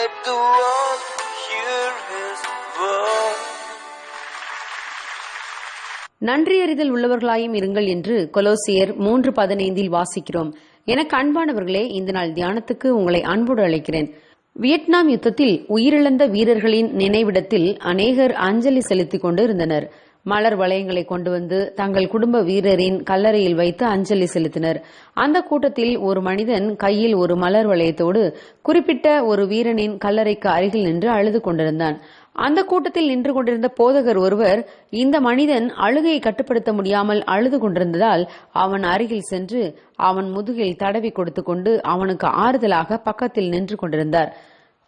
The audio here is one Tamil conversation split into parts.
Let the world hear his word. நன்றியறிதல் உள்ளவர்களாயும் இருங்கள் என்று கொலோசியர் மூன்று பதினைந்தில் வாசிக்கிறோம். எனக்கு அன்பானவர்களே இந்த நாள் தியானத்துக்கு உங்களை அன்போடு அழைக்கிறேன். வியட்நாம் யுத்தத்தில் உயிரிழந்த வீரர்களின் நினைவிடத்தில் அநேகர் அஞ்சலி செலுத்திக் கொண்டு இருந்தனர் மலர் வளையங்களை கொண்டு வந்து தங்கள் குடும்ப வீரரின் கல்லறையில் வைத்து அஞ்சலி செலுத்தினர். அந்த கூட்டத்தில் ஒரு மனிதன் கையில் ஒரு மலர் வளையத்தோடு குறிப்பிட்ட ஒரு வீரனின் கல்லறைக்கு அருகில் நின்று அழுது கொண்டிருந்தான். அந்த கூட்டத்தில் நின்று கொண்டிருந்த போதகர் ஒருவர் இந்த மனிதன் அழுகையை கட்டுப்படுத்த முடியாமல் அழுது கொண்டிருந்ததால் அவன் அருகில் சென்று அவன் முதுகில் தடவி கொடுத்து கொண்டு அவனுக்கு ஆறுதலாக பக்கத்தில் நின்று கொண்டிருந்தார்.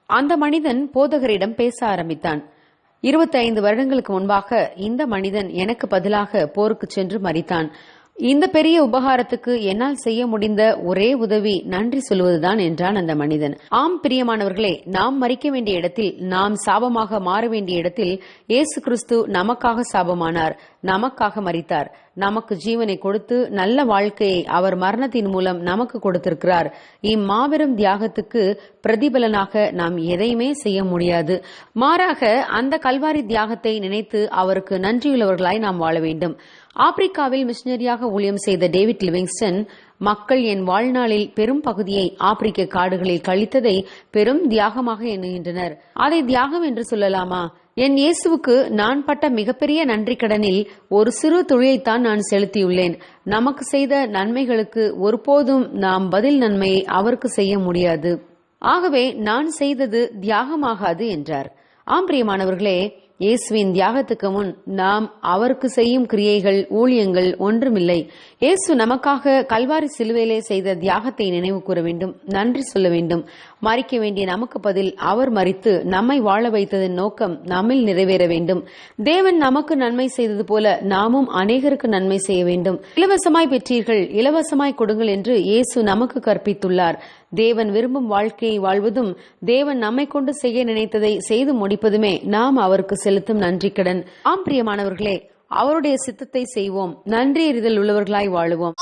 அந்த மனிதன் போதகரிடம் பேச ஆரம்பித்தான். இருபத்தைந்து வருடங்களுக்கு முன்பாக இந்த மனிதன் எனக்கு பதிலாக போருக்கு சென்று மறித்தான் இந்த பெரிய உபகாரத்துக்கு என்னால் செய்ய முடிந்த ஒரே உதவி நன்றி சொல்வதுதான் என்றான் அந்த மனிதன். ஆம் பிரியமானவர்களே நாம் மறிக்க வேண்டிய இடத்தில் நாம் சாபமாக மாற வேண்டிய இடத்தில் இயேசு கிறிஸ்து நமக்காக சாபமானார். நமக்காக மறித்தார் நமக்கு ஜீவனை கொடுத்து நல்ல வாழ்க்கையை அவர் மரணத்தின் மூலம் நமக்கு கொடுத்திருக்கிறார். இம்மாபெரும் தியாகத்துக்கு பிரதிபலனாக நாம் எதையுமே செய்ய முடியாது. மாறாக அந்த கல்வாரி தியாகத்தை நினைத்து அவருக்கு நன்றியுள்ளவர்களாய் நாம் வாழ வேண்டும். ஆப்பிரிக்காவில் மிஷினரியாக ஊழியம் செய்த டேவிட் லிவிங்ஸ்டன் மக்கள் என் வாழ்நாளில் பெரும் பகுதியை ஆப்பிரிக்க காடுகளில் கழித்ததை பெரும் தியாகமாக எண்ணுகின்றனர். அதை தியாகம் என்று சொல்லலாமா? என் இயேசுவுக்கு நான் பட்ட மிகப்பெரிய நன்றி கடனில் ஒரு சிறு துளியைத்தான் நான் செலுத்தியுள்ளேன். நமக்கு செய்த நன்மைகளுக்கு ஒருபோதும் நாம் பதில் நன்மையை அவருக்கு செய்ய முடியாது. ஆகவே நான் செய்தது தியாகமாகாது என்றார். ஆம் பிரியமானவர்களே இயேசுவின் தியாகத்துக்கு முன் நாம் அவருக்கு செய்யும் கிரியைகள் ஊழியங்கள் ஒன்றுமில்லை. இயேசு நமக்காக கல்வாரி சிலுவையிலே செய்த தியாகத்தை நினைவு கூற வேண்டும் நன்றி சொல்ல வேண்டும். மறிக்க வேண்டிய நமக்கு பதில் அவர் மறித்து நம்மை வாழ வைத்ததன் நோக்கம் நம்மில் நிறைவேற வேண்டும். தேவன் நமக்கு நன்மை செய்தது போல நாமும் அநேகருக்கு நன்மை செய்ய வேண்டும். இலவசமாய் பெற்றீர்கள் இலவசமாய் கொடுங்கள் என்று இயேசு நமக்கு கற்பித்துள்ளார். தேவன் விரும்பும் வாழ்க்கையை வாழ்வதும் தேவன் நம்மை கொண்டு செய்ய நினைத்ததை செய்து முடிப்பதுமே நாம் அவருக்கு செலுத்தும் நன்றிக்கடன். ஆம் பிரியமானவர்களே அவருடைய சித்தத்தை செய்வோம். நன்றி எறிதல் உள்ளவர்களாய் வாழுவோம்.